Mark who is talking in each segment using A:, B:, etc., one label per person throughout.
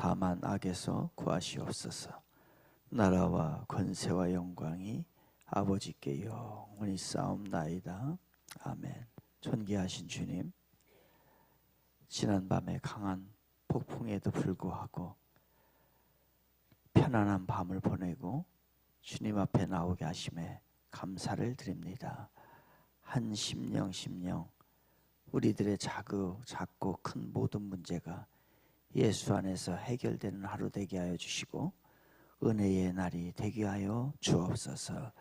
A: 다만 악에서 구하시옵소서. 나라와 권세와 영광이 아버지께 영원히 싸움나이다. 아멘. 존귀하신 주님, 지난 밤에 강한 폭풍에도 불구하고 편안한 밤을 보내고 주님 앞에 나오게 하심에 감사를 드립니다. 한 심령 심령 우리들의 작고 작고 큰 모든 문제가 예수 안에서 해결되는 하루 되게 하여 주시고 은혜의 날이 되게 하여 주옵소서.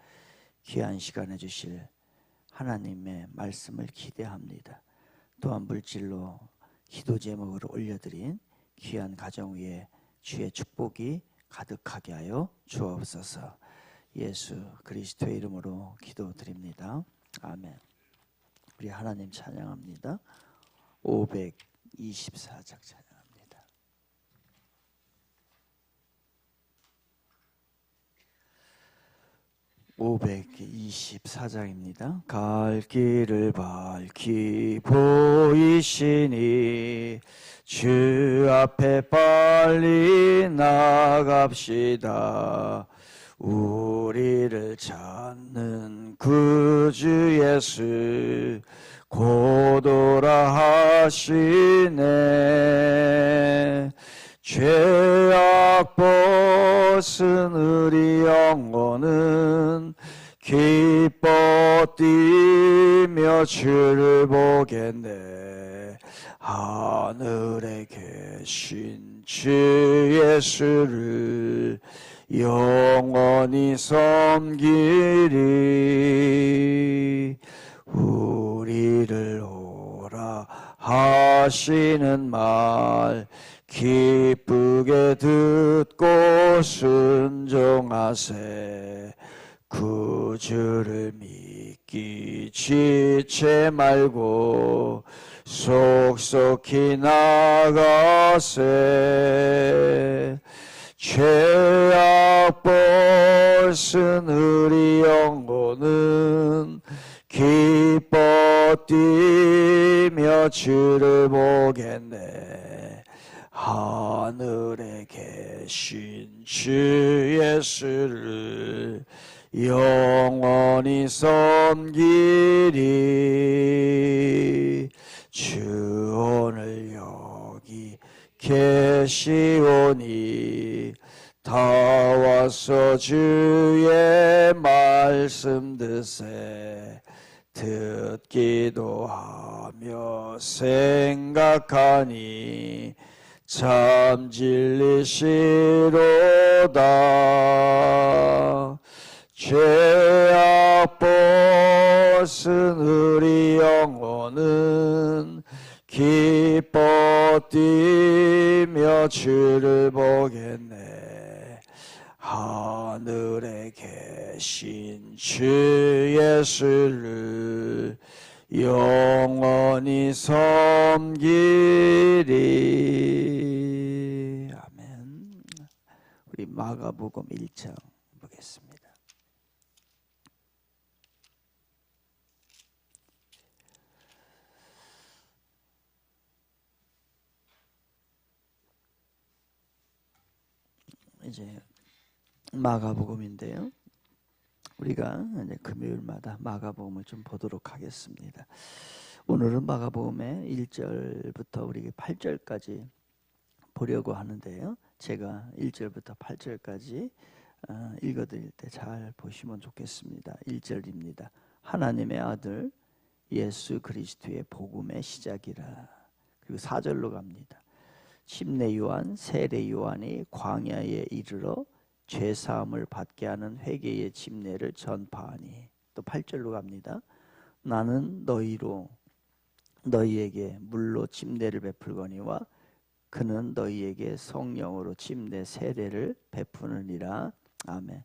A: 귀한 시간에 주실 하나님의 말씀을 기대합니다. 또한 물질로 기도 제목을 올려드린 귀한 가정 위에 주의 축복이 가득하게 하여 주옵소서. 예수 그리스도의 이름으로 기도드립니다. 아멘. 우리 하나님 찬양합니다. 524장 찬양. 524장입니다. 갈 길을 밝히 보이시니 주 앞에 빨리 나갑시다. 우리를 찾는 구주 예수 고도라 하시네 주를 보겠네. 하늘에 계신 주 예수를 영원히 섬기리. 우리를 오라 하시는 말 기쁘게 듣고 순종하세 구주를 믿기 말고 속속히 나가세. 죄악 벗은 우리 영혼은 기뻐 뛰며 주를 보겠네. 하늘에 계신 주 예수를 영원히 섬기리 주 오늘 여기 계시오니 다 와서 주의 말씀 드세 듣기도 하며 생각하니 참 진리시로다 죄악 벗은 우리 영혼은 기뻐 뛰며 주를 보겠네. 하늘에 계신 주 예수를 영원히 섬기리. 아멘. 우리 마가복음 1장 보겠습니다 이제 마가복음인데요. 우리가 이제 금요일마다 마가복음을 좀 보도록 하겠습니다. 오늘은 마가복음의 1절부터 우리 8절까지 보려고 하는데요. 제가 1절부터 8절까지 어, 읽어드릴 때 잘 보시면 좋겠습니다. 1절입니다. 하나님의 아들 예수 그리스도의 복음의 시작이라. 그리고 4절로 갑니다. 침례 요한, 세례 요한이 광야에 이르러 죄 사함을 받게 하는 회개의 침례를 전파하니 또 8절로 갑니다. 나는 너희로 너희에게 물로 침례를 베풀거니와 그는 너희에게 성령으로 침내 세례를 베푸느니라. 아멘.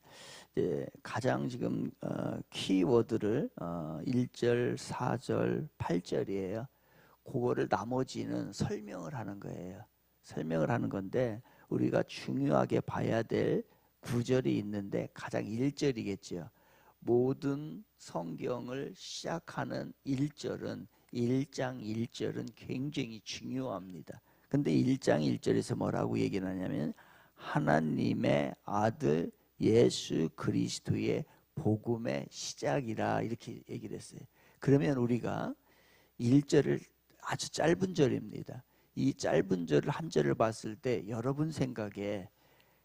A: 이제 가장 지금 어, 키워드를 어, 1절, 4절, 8절이에요. 그거를 나머지는 설명을 하는 거예요. 설명을 하는 건데 우리가 중요하게 봐야 될 구절이 있는데 가장 1절이겠죠. 모든 성경을 시작하는 1절은 1장 1절은 굉장히 중요합니다. 근데 1장 1절에서 뭐라고 얘기를 하냐면 하나님의 아들 예수 그리스도의 복음의 시작이라 이렇게 얘기를 했어요. 그러면 우리가 1절을 아주 짧은 절입니다. 이 짧은 절을 한 절을 봤을 때 여러분 생각에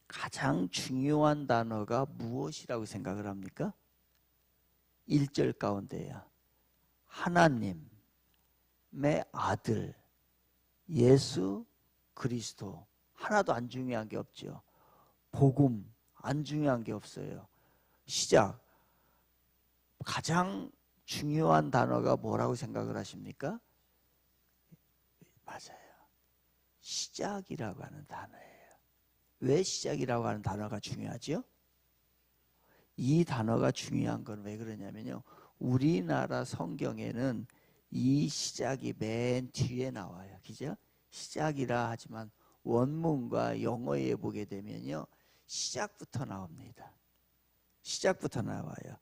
A: 가장 중요한 단어가 무엇이라고 생각을 합니까? 1절 가운데야. 하나님의 아들 예수 그리스도 하나도 안 중요한 게 없죠. 복음 안 중요한 게 없어요. 시작 가장 중요한 단어가 뭐라고 생각을 하십니까? 맞아요. 시작이라고 하는 단어예요. 왜 시작이라고 하는 단어가 중요하죠? 이 단어가 중요한 건 왜 그러냐면요. 우리나라 성경에는 이 시작이 맨 뒤에 나와요. 그죠? 시작이라 하지만 원문과 영어에 보게 되면요. 시작부터 나옵니다. 시작부터 나와요.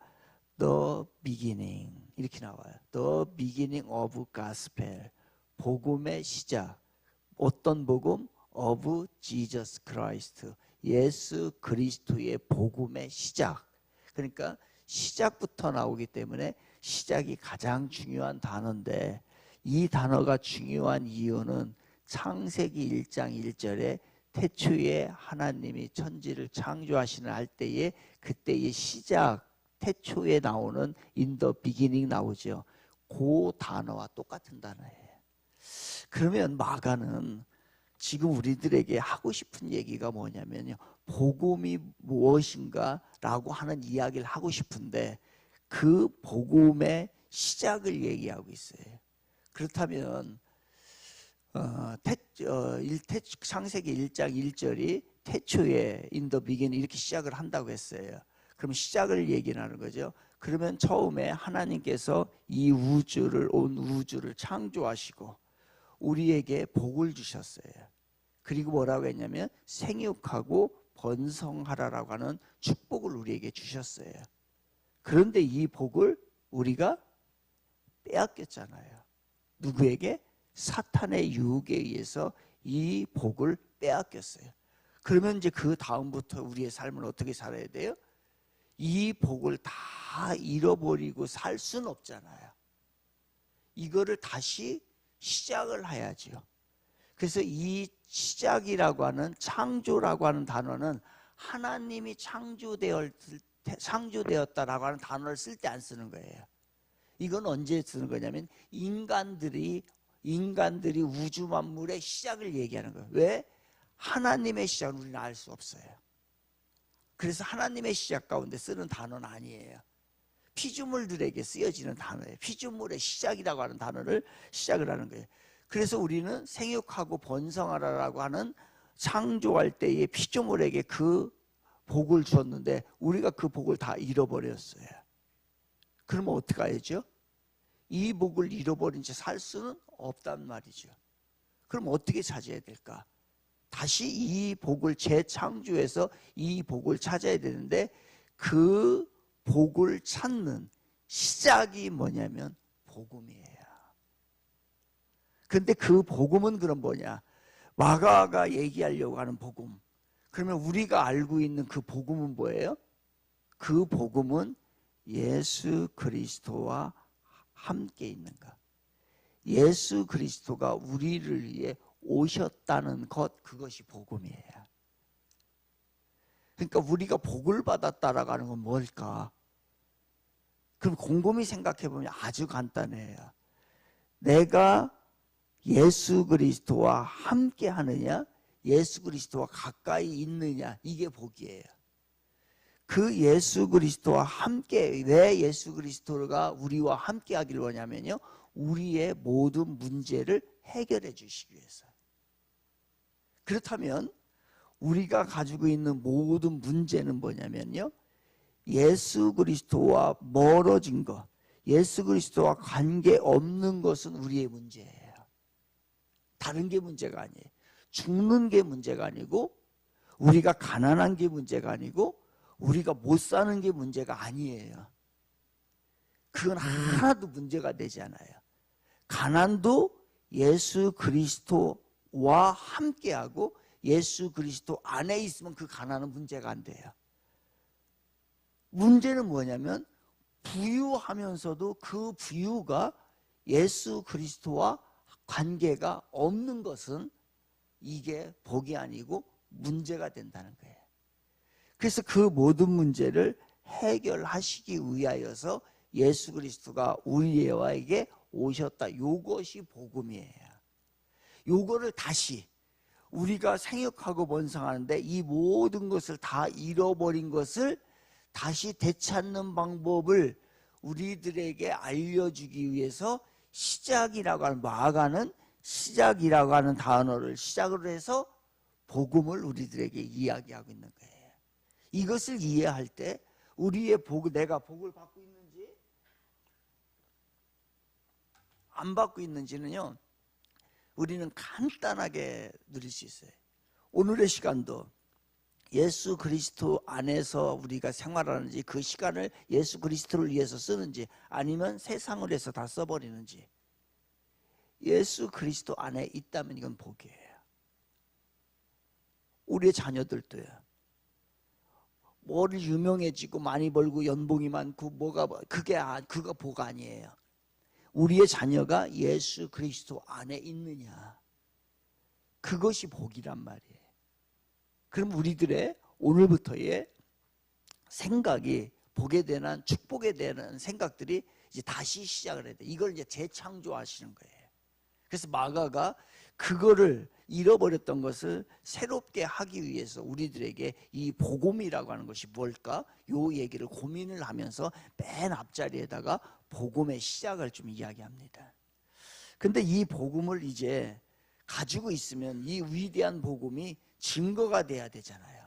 A: The beginning 이렇게 나와요. The beginning of gospel 복음의 시작. 어떤 복음? of Jesus Christ. 예수 그리스도의 복음의 시작. 그러니까 시작부터 나오기 때문에 시작이 가장 중요한 단어인데 이 단어가 중요한 이유는 창세기 1장 1절에 태초에 하나님이 천지를 창조하시는 할 때에 그때의 시작 태초에 나오는 인더 비기닝 나오죠. 그 단어와 똑같은 단어예요. 그러면 마가는 지금 우리들에게 하고 싶은 얘기가 뭐냐면요. 복음이 무엇인가라고 하는 이야기를 하고 싶은데 그 복음의 시작을 얘기하고 있어요. 그렇다면 어, 태, 어, 일, 태, 창세기 1장 1절이 태초에 인더 비긴 이렇게 시작을 한다고 했어요. 그럼 시작을 얘기하는 거죠. 그러면 처음에 하나님께서 이 우주를 온 우주를 창조하시고 우리에게 복을 주셨어요. 그리고 뭐라고 했냐면 생육하고 번성하라라고 하는 축복을 우리에게 주셨어요. 그런데 이 복을 우리가 빼앗겼잖아요. 누구에게? 사탄의 유혹에 의해서 이 복을 빼앗겼어요. 그러면 이제 그 다음부터 우리의 삶을 어떻게 살아야 돼요? 이 복을 다 잃어버리고 살 수는 없잖아요. 이거를 다시 시작을 해야지요. 그래서 이 시작이라고 하는 창조라고 하는 단어는 하나님이 창조되었, 창조되었다라고 하는 단어를 쓸 때 안 쓰는 거예요. 이건 언제 쓰는 거냐면 인간들이 인간들이 우주 만물의 시작을 얘기하는 거예요. 왜? 하나님의 시작을 우리는 알 수 없어요. 그래서 하나님의 시작 가운데 쓰는 단어는 아니에요. 피조물들에게 쓰여지는 단어예요. 피조물의 시작이라고 하는 단어를 시작을 하는 거예요. 그래서 우리는 생육하고 번성하라라고 하는 창조할 때에 피조물에게 그 복을 주었는데 우리가 그 복을 다 잃어버렸어요. 그러면 어떻게 해야죠? 이 복을 잃어버린 채 살 수는 없단 말이죠. 그럼 어떻게 찾아야 될까? 다시 이 복을 재창조해서 이 복을 찾아야 되는데 그 복을 찾는 시작이 뭐냐면 복음이에요. 근데 그 복음은 그럼 뭐냐? 마가가 얘기하려고 하는 복음. 그러면 우리가 알고 있는 그 복음은 뭐예요? 그 복음은 예수 그리스도와 함께 있는 것. 예수 그리스도가 우리를 위해 오셨다는 것, 그것이 복음이에요. 그러니까 우리가 복을 받았다라고 하는 건 뭘까? 그럼 곰곰이 생각해 보면 아주 간단해요. 내가 예수 그리스도와 함께 하느냐, 예수 그리스도와 가까이 있느냐, 이게 복이에요. 그 예수 그리스도와 함께, 왜 예수 그리스도가 우리와 함께 하기를 원하면요, 우리의 모든 문제를 해결해 주시기 위해서. 그렇다면 우리가 가지고 있는 모든 문제는 뭐냐면요. 예수 그리스도와 멀어진 것, 예수 그리스도와 관계 없는 것은 우리의 문제예요. 다른 게 문제가 아니에요. 죽는 게 문제가 아니고 우리가 가난한 게 문제가 아니고 우리가 못 사는 게 문제가 아니에요. 그건 하나도 문제가 되지 않아요. 가난도 예수 그리스도와 함께하고 예수 그리스도 안에 있으면 그 가난은 문제가 안 돼요. 문제는 뭐냐면 부유하면서도 그 부유가 예수 그리스도와 관계가 없는 것은 이게 복이 아니고 문제가 된다는 거예요. 그래서 그 모든 문제를 해결하시기 위하여서 예수 그리스도가 우리에게 오셨다. 요것이 복음이에요. 요거를 다시 우리가 생육하고 번성하는데 이 모든 것을 다 잃어버린 것을 다시 되찾는 방법을 우리들에게 알려주기 위해서 시작이라고 하는 마가는 시작이라고 하는 단어를 시작으로 해서 복음을 우리들에게 이야기하고 있는 거예요. 이것을 이해할 때 우리의 복, 내가 복을 받고 있는지 안 받고 있는지는요, 우리는 간단하게 누릴 수 있어요. 오늘의 시간도 예수 그리스도 안에서 우리가 생활하는지 그 시간을 예수 그리스도를 위해서 쓰는지 아니면 세상을 위해서 다 써버리는지 예수 그리스도 안에 있다면 이건 복이에요. 우리의 자녀들도요. 뭘 유명해지고 많이 벌고 연봉이 많고 뭐가 그게 아, 그거 복 아니에요. 우리의 자녀가 예수 그리스도 안에 있느냐. 그것이 복이란 말이에요. 그럼 우리들의 오늘부터의 생각이 복에 대한 축복에 대한 생각들이 이제 다시 시작을 해야 돼. 이걸 이제 재창조하시는 거예요. 그래서 마가가 그거를 잃어버렸던 것을 새롭게 하기 위해서 우리들에게 이 복음이라고 하는 것이 뭘까? 요 얘기를 고민을 하면서 맨 앞자리에다가 복음의 시작을 좀 이야기합니다. 근데 이 복음을 이제 가지고 있으면 이 위대한 복음이 증거가 돼야 되잖아요.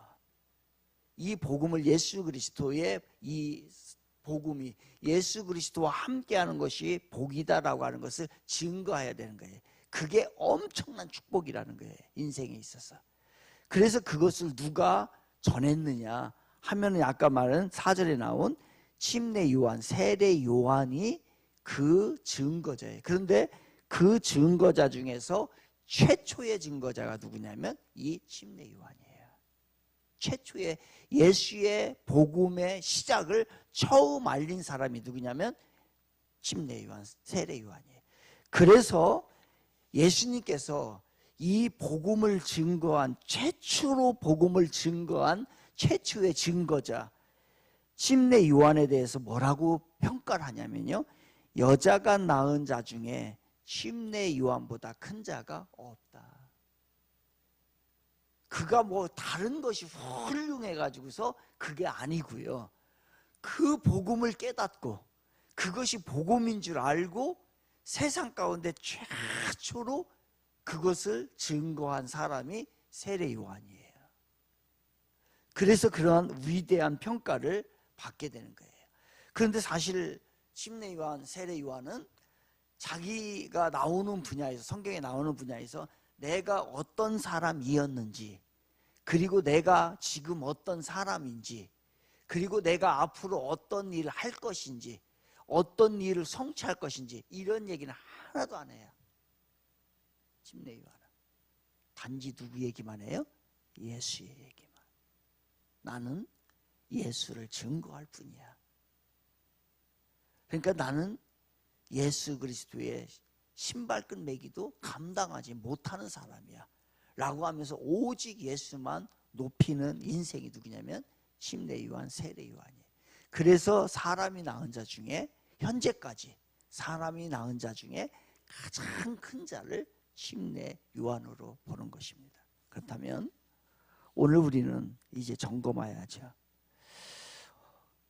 A: 이 복음을 예수 그리스도의 이 복음이 예수 그리스도와 함께하는 것이 복이다라고 하는 것을 증거해야 되는 거예요. 그게 엄청난 축복이라는 거예요. 인생에 있어서. 그래서 그것을 누가 전했느냐 하면은 아까 말한 사절에 나온 침례 요한, 세례 요한이 그 증거자예요. 그런데 그 증거자 중에서 최초의 증거자가 누구냐면 이 침례 요한이에요. 최초의 예수의 복음의 시작을 처음 알린 사람이 누구냐면 침례 요한, 세례 요한이에요. 그래서 예수님께서 이 복음을 증거한 최초로 복음을 증거한 최초의 증거자 침례 요한에 대해서 뭐라고 평가를 하냐면요. 여자가 낳은 자 중에 침례 요한보다 큰 자가 없다. 그가 뭐 다른 것이 훌륭해 가지고서 그게 아니고요. 그 복음을 깨닫고 그것이 복음인 줄 알고 세상 가운데 최초로 그것을 증거한 사람이 세례 요한이에요. 그래서 그러한 위대한 평가를 받게 되는 거예요. 그런데 사실 침례 요한, 세례 요한은 자기가 나오는 분야에서 성경에 나오는 분야에서 내가 어떤 사람이었는지 그리고 내가 지금 어떤 사람인지 그리고 내가 앞으로 어떤 일을 할 것인지 어떤 일을 성취할 것인지 이런 얘기는 하나도 안 해요. 침례 요한은 단지 누구 얘기만 해요? 예수의 얘기만. 나는 예수를 증거할 뿐이야. 그러니까 나는 예수 그리스도의 신발끈 매기도 감당하지 못하는 사람이야. 라고 하면서 오직 예수만 높이는 인생이 누구냐면 침례 요한, 세례 요한이에요. 그래서 사람이 낳은 자 중에 현재까지 사람이 낳은 자 중에 가장 큰 자를 침례 요한으로 보는 것입니다. 그렇다면 오늘 우리는 이제 점검해야죠.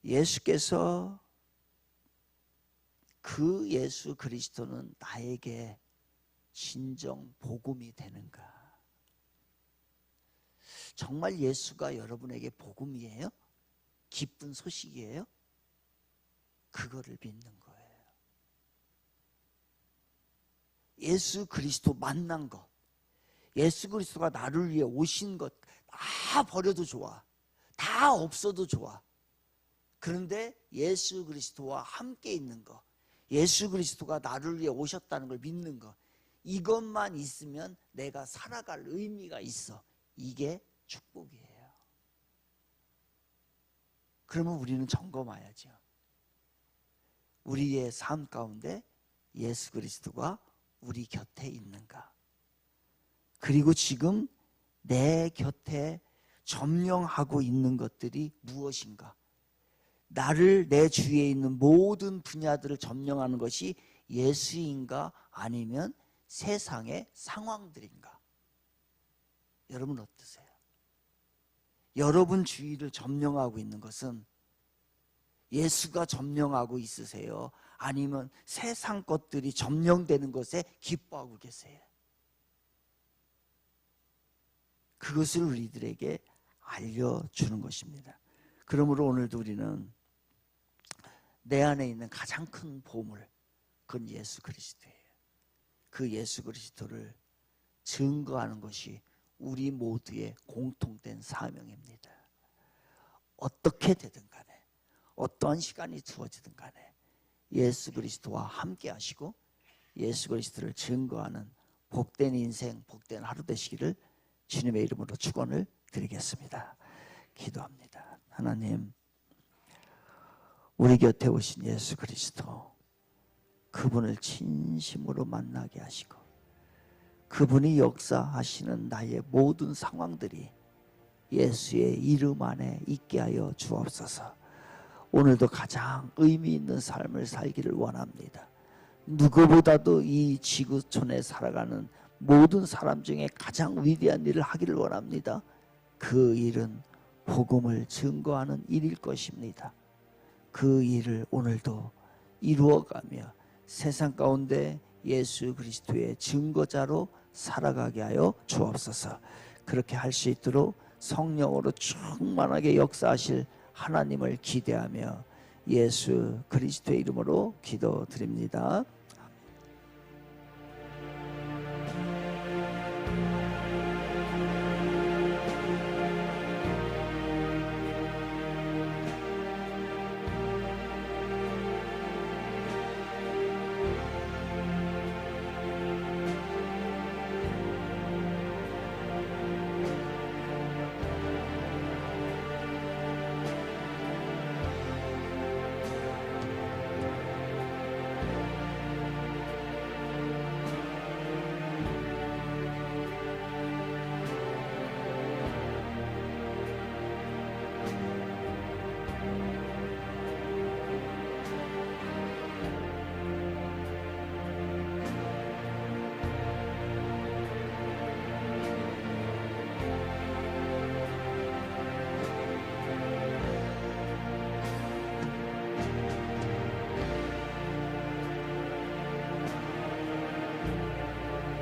A: 예수께서 그 예수 그리스도는 나에게 진정 복음이 되는가? 정말 예수가 여러분에게 복음이에요? 기쁜 소식이에요? 그거를 믿는 거예요. 예수 그리스도 만난 것, 예수 그리스도가 나를 위해 오신 것 다 버려도 좋아. 다 없어도 좋아. 그런데 예수 그리스도와 함께 있는 것, 예수 그리스도가 나를 위해 오셨다는 걸 믿는 것, 이것만 있으면 내가 살아갈 의미가 있어. 이게 축복이에요. 그러면 우리는 점검해야죠. 우리의 삶 가운데 예수 그리스도가 우리 곁에 있는가? 그리고 지금 내 곁에 점령하고 있는 것들이 무엇인가? 나를 내 주위에 있는 모든 분야들을 점령하는 것이 예수인가 아니면 세상의 상황들인가? 여러분 어떠세요? 여러분 주위를 점령하고 있는 것은 예수가 점령하고 있으세요? 아니면 세상 것들이 점령되는 것에 기뻐하고 계세요? 그것을 우리들에게 알려주는 것입니다. 그러므로 오늘도 우리는 내 안에 있는 가장 큰 보물, 그건 예수 그리스도예요. 그 예수 그리스도를 증거하는 것이 우리 모두의 공통된 사명입니다. 어떻게 되든 간에, 어떠한 시간이 주어지든 간에, 예수 그리스도와 함께 하시고, 예수 그리스도를 증거하는 복된 인생, 복된 하루 되시기를 주님의 이름으로 축원을 드리겠습니다. 기도합니다. 하나님, 우리 곁에 오신 예수 그리스도, 그분을 진심으로 만나게 하시고, 그분이 역사하시는 나의 모든 상황들이 예수의 이름 안에 있게 하여 주옵소서. 오늘도 가장 의미 있는 삶을 살기를 원합니다. 누구보다도 이 지구촌에 살아가는 모든 사람 중에 가장 위대한 일을 하기를 원합니다. 그 일은 복음을 증거하는 일일 것입니다. 그 일을 오늘도 이루어가며 세상 가운데 예수 그리스도의 증거자로 살아가게 하여 주옵소서. 그렇게 할 수 있도록 성령으로 충만하게 역사하실 하나님을 기대하며 예수 그리스도의 이름으로 기도드립니다.